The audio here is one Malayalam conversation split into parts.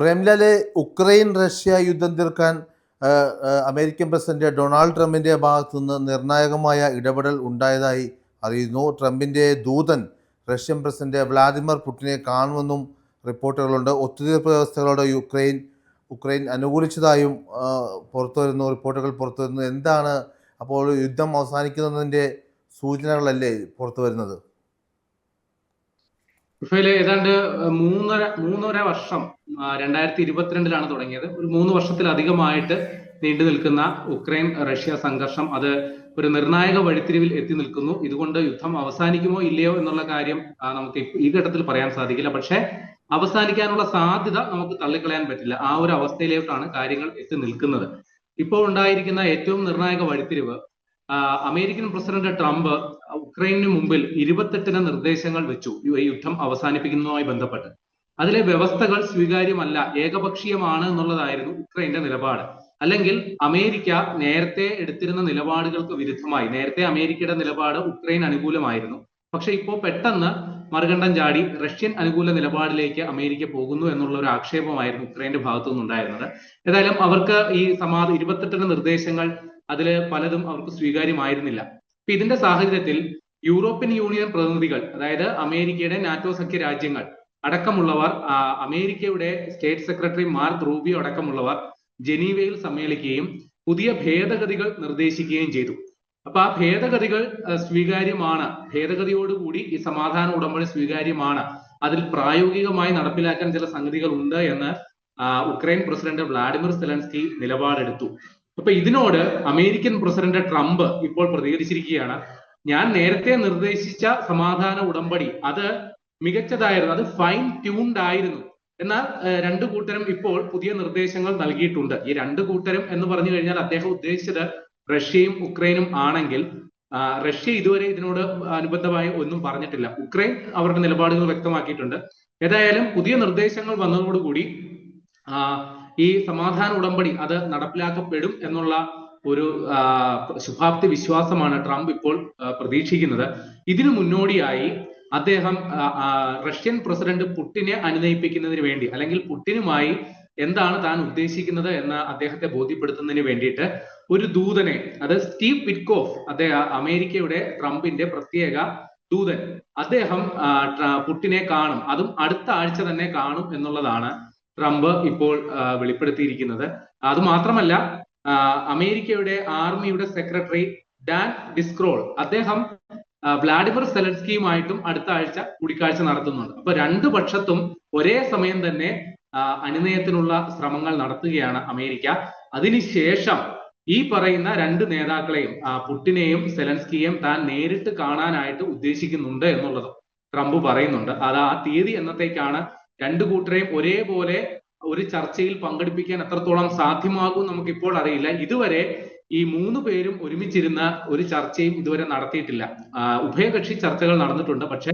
പ്രേംലാലെ ഉക്രൈൻ റഷ്യ യുദ്ധം തീർക്കാൻ അമേരിക്കൻ പ്രസിഡന്റ് ഡൊണാൾഡ് ട്രംപിന്റെ ഭാഗത്തു നിന്ന് നിർണായകമായ ഇടപെടൽ ഉണ്ടായതായി അറിയുന്നു. ട്രംപിന്റെ ദൂതൻ റഷ്യൻ പ്രസിഡന്റ് വ്ളാദിമിർ പുടിനെ കാണുമെന്നും റിപ്പോർട്ടുകളുണ്ട്. ഒത്തുതീർപ്പ് വ്യവസ്ഥകളോട് യുക്രൈൻ ഉക്രൈൻ അനുകൂലിച്ചതായും പുറത്തുവരുന്നു. പുറത്തു വരുന്നു റിപ്പോർട്ടുകൾ പുറത്തുവരുന്നു. എന്താണ് അപ്പോൾ യുദ്ധം അവസാനിക്കുന്നതിന്റെ സൂചനകളല്ലേ പുറത്തു വരുന്നത് ഇഫയിൽ ഏതാണ്ട് മൂന്നര മൂന്നര വർഷം രണ്ടായിരത്തി ഇരുപത്തിരണ്ടിലാണ് തുടങ്ങിയത്. ഒരു മൂന്ന് വർഷത്തിലധികമായിട്ട് നീണ്ടു നിൽക്കുന്ന ഉക്രൈൻ റഷ്യ സംഘർഷം അത് ഒരു നിർണായക വഴിത്തിരിവിൽ എത്തി നിൽക്കുന്നു. ഇതുകൊണ്ട് യുദ്ധം അവസാനിക്കുമോ ഇല്ലയോ എന്നുള്ള കാര്യം നമുക്ക് ഈ ഘട്ടത്തിൽ പറയാൻ സാധിക്കില്ല. പക്ഷേ അവസാനിക്കാനുള്ള സാധ്യത നമുക്ക് തള്ളിക്കളയാൻ പറ്റില്ല. ആ ഒരു അവസ്ഥയിലേക്കാണ് കാര്യങ്ങൾ എത്തി നിൽക്കുന്നത്. ഇപ്പോൾ ഉണ്ടായിരിക്കുന്ന ഏറ്റവും നിർണായക വഴിത്തിരിവ് അമേരിക്കൻ പ്രസിഡന്റ് ട്രംപ് ഉക്രൈനു മുമ്പിൽ ഇരുപത്തെട്ടിന് നിർദ്ദേശങ്ങൾ വെച്ചു യുദ്ധം അവസാനിപ്പിക്കുന്നതുമായി ബന്ധപ്പെട്ട്. അതിലെ വ്യവസ്ഥകൾ സ്വീകാര്യമല്ല ഏകപക്ഷീയമാണ് എന്നുള്ളതായിരുന്നു ഉക്രൈന്റെ നിലപാട്. അല്ലെങ്കിൽ അമേരിക്ക നേരത്തെ എടുത്തിരുന്ന നിലപാടുകൾക്ക് വിരുദ്ധമായി നേരത്തെ അമേരിക്കയുടെ നിലപാട് ഉക്രൈൻ അനുകൂലമായിരുന്നു. പക്ഷെ ഇപ്പോൾ പെട്ടെന്ന് മറുകണ്ഠം ചാടി റഷ്യൻ അനുകൂല നിലപാടിലേക്ക് അമേരിക്ക പോകുന്നു എന്നുള്ള ഒരു ആക്ഷേപമായിരുന്നു ഉക്രൈന്റെ ഭാഗത്തു നിന്നുണ്ടായിരുന്നത് ഏതായാലും അവർക്ക് ഈ സമാ ഇരുപത്തെട്ടിന് നിർദ്ദേശങ്ങൾ അതിൽ പലതും അവർക്ക് സ്വീകാര്യമായിരുന്നില്ല. അപ്പൊ ഇതിന്റെ സാഹചര്യത്തിൽ യൂറോപ്യൻ യൂണിയൻ പ്രതിനിധികൾ അതായത് അമേരിക്കയുടെ നാറ്റോ സഖ്യ രാജ്യങ്ങൾ അടക്കമുള്ളവർ അമേരിക്കയുടെ സ്റ്റേറ്റ് സെക്രട്ടറി മാർക്ക് റൂബിയോ അടക്കമുള്ളവർ ജനീവയിൽ സമ്മേളിക്കുകയും പുതിയ ഭേദഗതികൾ നിർദ്ദേശിക്കുകയും ചെയ്തു. അപ്പൊ ആ ഭേദഗതികൾ സ്വീകാര്യമാണ്. ഭേദഗതിയോടുകൂടി ഈ സമാധാന ഉടമ്പടി സ്വീകാര്യമാണ്. അതിൽ പ്രായോഗികമായി നടപ്പിലാക്കാൻ ചില സംഗതികൾ ഉണ്ട് എന്ന് ഉക്രൈൻ പ്രസിഡന്റ് വ്ളാഡിമിർ സെലൻസ്കി നിലപാടെടുത്തു. അപ്പൊ ഇതിനോട് അമേരിക്കൻ പ്രസിഡന്റ് ട്രംപ് ഇപ്പോൾ പ്രതികരിച്ചിരിക്കുകയാണ്. ഞാൻ നേരത്തെ നിർദ്ദേശിച്ച സമാധാന ഉടമ്പടി അത് മികച്ചതായിരുന്നു അത് ഫൈൻ ട്യൂൺഡ് ആയിരുന്നു. എന്നാൽ രണ്ടു കൂട്ടരും ഇപ്പോൾ പുതിയ നിർദ്ദേശങ്ങൾ നൽകിയിട്ടുണ്ട്. ഈ രണ്ടു കൂട്ടരും എന്ന് പറഞ്ഞു കഴിഞ്ഞാൽ അദ്ദേഹം ഉദ്ദേശിച്ചത് റഷ്യയും ഉക്രൈനും ആണെങ്കിൽ റഷ്യ ഇതുവരെ ഇതിനോട് അനുബന്ധമായി ഒന്നും പറഞ്ഞിട്ടില്ല. ഉക്രൈൻ അവരുടെ നിലപാടുകൾ വ്യക്തമാക്കിയിട്ടുണ്ട്. ഏതായാലും പുതിയ നിർദ്ദേശങ്ങൾ വന്നതോടുകൂടി ഈ സമാധാന ഉടമ്പടി അത് നടപ്പിലാക്കപ്പെടും എന്നുള്ള ഒരു ശുഭാപ്തി വിശ്വാസമാണ് ട്രംപ് ഇപ്പോൾ പ്രതീക്ഷിക്കുന്നത്. ഇതിനു മുന്നോടിയായി അദ്ദേഹം റഷ്യൻ പ്രസിഡന്റ് പുട്ടിനെ അനുനയിപ്പിക്കുന്നതിന് വേണ്ടി അല്ലെങ്കിൽ പുട്ടിനുമായി എന്താണ് താൻ ഉദ്ദേശിക്കുന്നത് എന്ന് അദ്ദേഹത്തെ ബോധ്യപ്പെടുത്തുന്നതിന് വേണ്ടിയിട്ട് ഒരു ദൂതനെ അത് സ്റ്റീവ് പിറ്റ്കോഫ് അദ്ദേഹം അമേരിക്കയുടെ ട്രംപിന്റെ പ്രത്യേക ദൂതൻ. അദ്ദേഹം പുട്ടിനെ കാണും. അതും അടുത്ത ആഴ്ച തന്നെ കാണും എന്നുള്ളതാണ് ട്രംപ് ഇപ്പോൾ വെളിപ്പെടുത്തിയിരിക്കുന്നത്. അത് മാത്രമല്ല അമേരിക്കയുടെ ആർമിയുടെ സെക്രട്ടറി ഡാൻ ഡിസ്ക്രോൾ അദ്ദേഹം വ്ളാഡിമിർ സെലൻസ്കിയുമായിട്ടും അടുത്ത ആഴ്ച കൂടിക്കാഴ്ച നടത്തുന്നുണ്ട്. അപ്പൊ രണ്ടു പക്ഷത്തും ഒരേ സമയം തന്നെ അനുനയത്തിനുള്ള ശ്രമങ്ങൾ നടത്തുകയാണ് അമേരിക്ക. അതിനുശേഷം ഈ പറയുന്ന രണ്ട് നേതാക്കളെയും പുട്ടിനെയും സെലൻസ്കിയെയും താൻ നേരിട്ട് കാണാനായിട്ട് ഉദ്ദേശിക്കുന്നുണ്ട് എന്നുള്ളത് ട്രംപ് പറയുന്നുണ്ട്. അത് ആ തീയതി എന്നത്തേക്കാണ് രണ്ടു കൂട്ടരെയും ഒരേപോലെ ഒരു ചർച്ചയിൽ പങ്കെടുപ്പിക്കാൻ എത്രത്തോളം സാധ്യമാകും നമുക്ക് ഇപ്പോൾ അറിയില്ല. ഇതുവരെ ഈ മൂന്ന് പേരും ഒരുമിച്ചിരുന്ന ഒരു ചർച്ചയും ഇതുവരെ നടത്തിയിട്ടില്ല. ഉഭയകക്ഷി ചർച്ചകൾ നടന്നിട്ടുണ്ട്. പക്ഷെ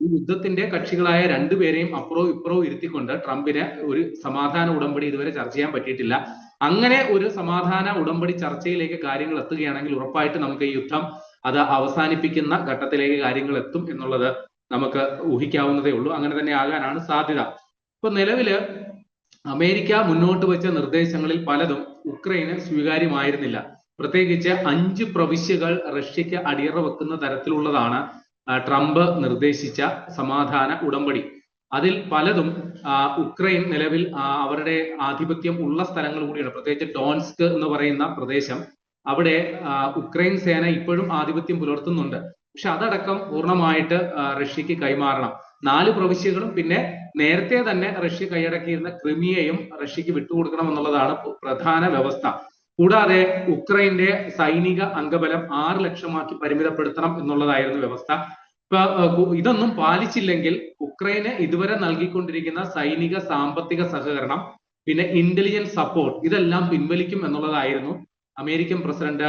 ഈ യുദ്ധത്തിന്റെ കക്ഷികളായ രണ്ടുപേരെയും അപ്പുറവും ഇപ്പുറവും ഇരുത്തിക്കൊണ്ട് ട്രംപിന് ഒരു സമാധാന ഉടമ്പടി ഇതുവരെ ചർച്ച ചെയ്യാൻ പറ്റിയിട്ടില്ല. അങ്ങനെ ഒരു സമാധാന ഉടമ്പടി ചർച്ചയിലേക്ക് കാര്യങ്ങൾ എത്തുകയാണെങ്കിൽ ഉറപ്പായിട്ട് നമുക്ക് ഈ യുദ്ധം അത് അവസാനിപ്പിക്കുന്ന ഘട്ടത്തിലേക്ക് കാര്യങ്ങൾ എത്തും എന്നുള്ളത് നമുക്ക് ഊഹിക്കാവുന്നതേ ഉള്ളൂ. അങ്ങനെ തന്നെ ആകാനാണ് സാധ്യത. ഇപ്പൊ നിലവിൽ അമേരിക്ക മുന്നോട്ട് വെച്ച നിർദ്ദേശങ്ങളിൽ പലതും ഉക്രൈന് സ്വീകാര്യമായിരുന്നില്ല. പ്രത്യേകിച്ച് അഞ്ച് പ്രവിശ്യകൾ റഷ്യക്ക് അടിയറ വെക്കുന്ന തരത്തിലുള്ളതാണ് ട്രംപ് നിർദ്ദേശിച്ച സമാധാന ഉടമ്പടി. അതിൽ പലതും ഉക്രൈൻ നിലവിൽ അവരുടെ ആധിപത്യം ഉള്ള സ്ഥലങ്ങൾ കൂടിയാണ്. പ്രത്യേകിച്ച് ഡോൺസ്ക് എന്ന് പറയുന്ന പ്രദേശം അവിടെ ഉക്രൈൻ സേന ഇപ്പോഴും ആധിപത്യം പുലർത്തുന്നുണ്ട്. പക്ഷെ അതടക്കം പൂർണമായിട്ട് റഷ്യക്ക് കൈമാറണം. നാല് പ്രവിശ്യകളും പിന്നെ നേരത്തെ തന്നെ റഷ്യ കൈയടക്കിയിരുന്ന ക്രിമിയയും റഷ്യക്ക് വിട്ടുകൊടുക്കണം എന്നുള്ളതാണ് പ്രധാന വ്യവസ്ഥ. കൂടാതെ ഉക്രൈന്റെ സൈനിക അംഗബലം ആറ് ലക്ഷമാക്കി പരിമിതപ്പെടുത്തണം എന്നുള്ളതായിരുന്നു വ്യവസ്ഥ. ഇപ്പൊ ഇതൊന്നും പാലിച്ചില്ലെങ്കിൽ ഉക്രൈന് ഇതുവരെ നൽകിക്കൊണ്ടിരിക്കുന്ന സൈനിക സാമ്പത്തിക സഹകരണം പിന്നെ ഇന്റലിജൻസ് സപ്പോർട്ട് ഇതെല്ലാം പിൻവലിക്കും എന്നുള്ളതായിരുന്നു അമേരിക്കൻ പ്രസിഡന്റ്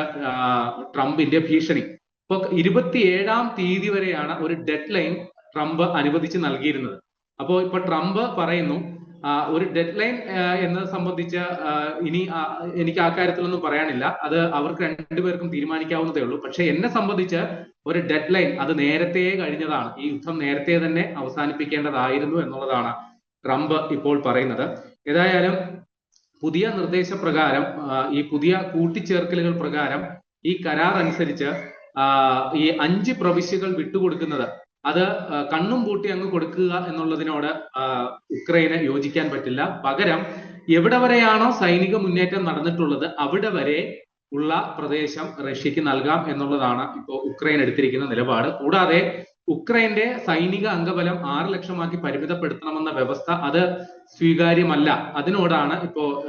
ട്രംപിന്റെ ഭീഷണി. ഇപ്പൊ ഇരുപത്തിയേഴാം തീയതി വരെയാണ് ഒരു ഡെഡ് ലൈൻ ട്രംപ് അനുവദിച്ച് നൽകിയിരുന്നത്. അപ്പോ ഇപ്പൊ ട്രംപ് പറയുന്നു ഒരു ഡെഡ് ലൈൻ എന്നത് സംബന്ധിച്ച് ഇനി എനിക്ക് ആ കാര്യത്തിലൊന്നും പറയാനില്ല. അത് അവർക്ക് രണ്ടുപേർക്കും തീരുമാനിക്കാവുന്നതേ ഉള്ളൂ. പക്ഷെ എന്നെ സംബന്ധിച്ച് ഒരു ഡെഡ് ലൈൻ അത് നേരത്തെ കഴിഞ്ഞതാണ്. ഈ യുദ്ധം നേരത്തെ തന്നെ അവസാനിപ്പിക്കേണ്ടതായിരുന്നു എന്നുള്ളതാണ് ട്രംപ് ഇപ്പോൾ പറയുന്നത്. ഏതായാലും പുതിയ നിർദ്ദേശപ്രകാരം ഈ പുതിയ കൂട്ടിച്ചേർക്കലുകൾ പ്രകാരം ഈ കരാർ അനുസരിച്ച് ഈ അഞ്ച് പ്രവിശ്യകൾ വിട്ടുകൊടുക്കുന്നത്. അത് കണ്ണും പൂട്ടി അങ്ങ് കൊടുക്കുക എന്നുള്ളതിനോട് ഉക്രൈന് യോജിക്കാൻ പറ്റില്ല. പകരം എവിടെ വരെയാണോ സൈനിക മുന്നേറ്റം നടന്നിട്ടുള്ളത് അവിടെ വരെ ഉള്ള പ്രദേശം റഷ്യക്ക് നൽകാം എന്നുള്ളതാണ് ഇപ്പോൾ ഉക്രൈൻ എടുത്തിരിക്കുന്ന നിലപാട്. കൂടാതെ ഉക്രൈന്റെ സൈനിക അംഗബലം ആറ് ലക്ഷമാക്കി പരിമിതപ്പെടുത്തണമെന്ന വ്യവസ്ഥ അത് സ്വീകാര്യമല്ല. അതിനോടാണ് ഇപ്പോ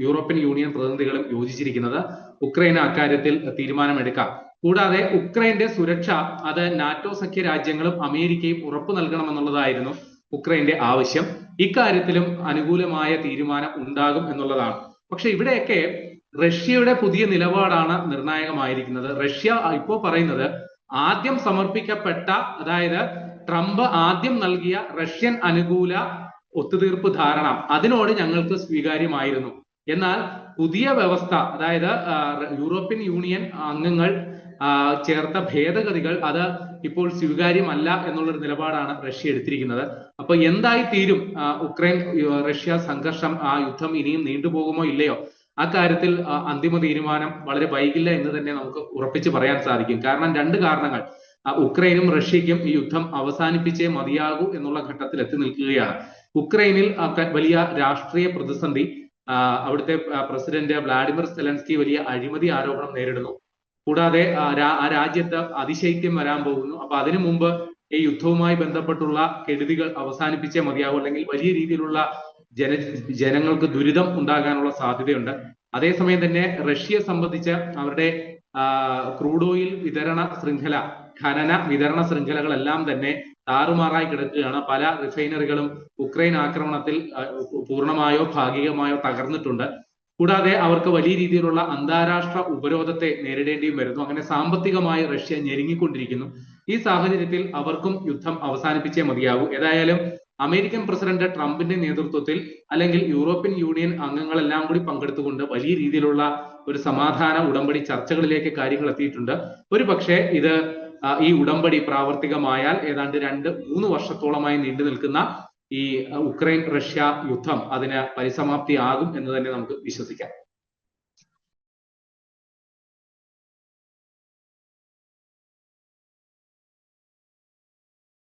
യൂറോപ്യൻ യൂണിയൻ പ്രതിനിധികളും യോജിച്ചിരിക്കുന്നത്. ഉക്രൈന് അക്കാര്യത്തിൽ തീരുമാനമെടുക്കാം. കൂടാതെ ഉക്രൈന്റെ സുരക്ഷ അത് നാറ്റോ സഖ്യ രാജ്യങ്ങളും അമേരിക്കയും ഉറപ്പു നൽകണമെന്നുള്ളതായിരുന്നു ഉക്രൈന്റെ ആവശ്യം. ഇക്കാര്യത്തിലും അനുകൂലമായ തീരുമാനം ഉണ്ടാകും എന്നുള്ളതാണ്. പക്ഷെ ഇവിടെയൊക്കെ റഷ്യയുടെ പുതിയ നിലപാടാണ് നിർണായകമായിരിക്കുന്നത്. റഷ്യ ഇപ്പോൾ പറയുന്നത് ആദ്യം സമർപ്പിക്കപ്പെട്ട അതായത് ട്രംപ് ആദ്യം നൽകിയ റഷ്യൻ അനുകൂല ഒത്തുതീർപ്പ് ധാരണ അതിനോട് ഞങ്ങൾക്ക് സ്വീകാര്യമായിരുന്നു. എന്നാൽ പുതിയ വ്യവസ്ഥ അതായത് യൂറോപ്യൻ യൂണിയൻ അംഗങ്ങൾ ചേർത്ത ഭേദഗതികൾ അത് ഇപ്പോൾ സ്വീകാര്യമല്ല എന്നുള്ളൊരു നിലപാടാണ് റഷ്യ എടുത്തിരിക്കുന്നത്. അപ്പൊ എന്തായി തീരും ഉക്രൈൻ റഷ്യ സംഘർഷം ആ യുദ്ധം ഇനിയും നീണ്ടുപോകുമോ ഇല്ലയോ? ആ കാര്യത്തിൽ അന്തിമ തീരുമാനം വളരെ വൈകില്ല എന്ന് തന്നെ നമുക്ക് ഉറപ്പിച്ച് പറയാൻ സാധിക്കും. കാരണം രണ്ട് കാരണങ്ങൾ. ഉക്രൈനും റഷ്യയ്ക്കും ഈ യുദ്ധം അവസാനിപ്പിച്ചേ മതിയാകൂ എന്നുള്ള ഘട്ടത്തിൽ എത്തി നിൽക്കുകയാണ്. ഉക്രൈനിൽ വലിയ രാഷ്ട്രീയ പ്രതിസന്ധി അവിടുത്തെ പ്രസിഡന്റ് വ്ളാഡിമിർ സെലൻസ്കി വലിയ അഴിമതി ആരോപണം നേരിടുന്നു. കൂടാതെ ആ രാജ്യത്ത് അതിശൈത്യം വരാൻ പോകുന്നു. അപ്പൊ അതിനു മുമ്പ് ഈ യുദ്ധവുമായി ബന്ധപ്പെട്ടുള്ള കെടുതികൾ അവസാനിപ്പിച്ചേ മതിയാകൂ. അല്ലെങ്കിൽ വലിയ രീതിയിലുള്ള ജന ജനങ്ങൾക്ക് ദുരിതം ഉണ്ടാകാനുള്ള സാധ്യതയുണ്ട്. അതേസമയം തന്നെ റഷ്യയെ സംബന്ധിച്ച് അവരുടെ ക്രൂഡ് ഓയിൽ വിതരണ ശൃംഖല ഖനന വിതരണ ശൃംഖലകളെല്ലാം തന്നെ താറുമാറായി കിടക്കുകയാണ്. പല റിഫൈനറികളും ഉക്രൈൻ ആക്രമണത്തിൽ പൂർണമായോ ഭാഗികമായോ തകർന്നിട്ടുണ്ട്. കൂടാതെ അവർക്ക് വലിയ രീതിയിലുള്ള അന്താരാഷ്ട്ര ഉപരോധത്തെ നേരിടേണ്ടിയും വരുന്നു. അങ്ങനെ സാമ്പത്തികമായി റഷ്യ ഞെരുങ്ങിക്കൊണ്ടിരിക്കുന്നു. ഈ സാഹചര്യത്തിൽ അവർക്കും യുദ്ധം അവസാനിപ്പിച്ചേ മതിയാകൂ ഏതായാലും അമേരിക്കൻ പ്രസിഡന്റ് ട്രംപിന്റെ നേതൃത്വത്തിൽ അല്ലെങ്കിൽ യൂറോപ്യൻ യൂണിയൻ അംഗങ്ങളെല്ലാം കൂടി പങ്കെടുത്തുകൊണ്ട് വലിയ രീതിയിലുള്ള ഒരു സമാധാന ഉടമ്പടി ചർച്ചകളിലേക്ക് കാര്യങ്ങൾ എത്തിയിട്ടുണ്ട്. ഒരു പക്ഷേ ഇത് ഈ ഉടമ്പടി പ്രാവർത്തികമായാൽ ഏതാണ്ട് രണ്ട് മൂന്ന് വർഷത്തോളമായി നീണ്ടു നിൽക്കുന്ന ഈ ഉക്രൈൻ റഷ്യ യുദ്ധം അതിന് പരിസമാപ്തിയാകും എന്ന് തന്നെ നമുക്ക് വിശ്വസിക്കാം.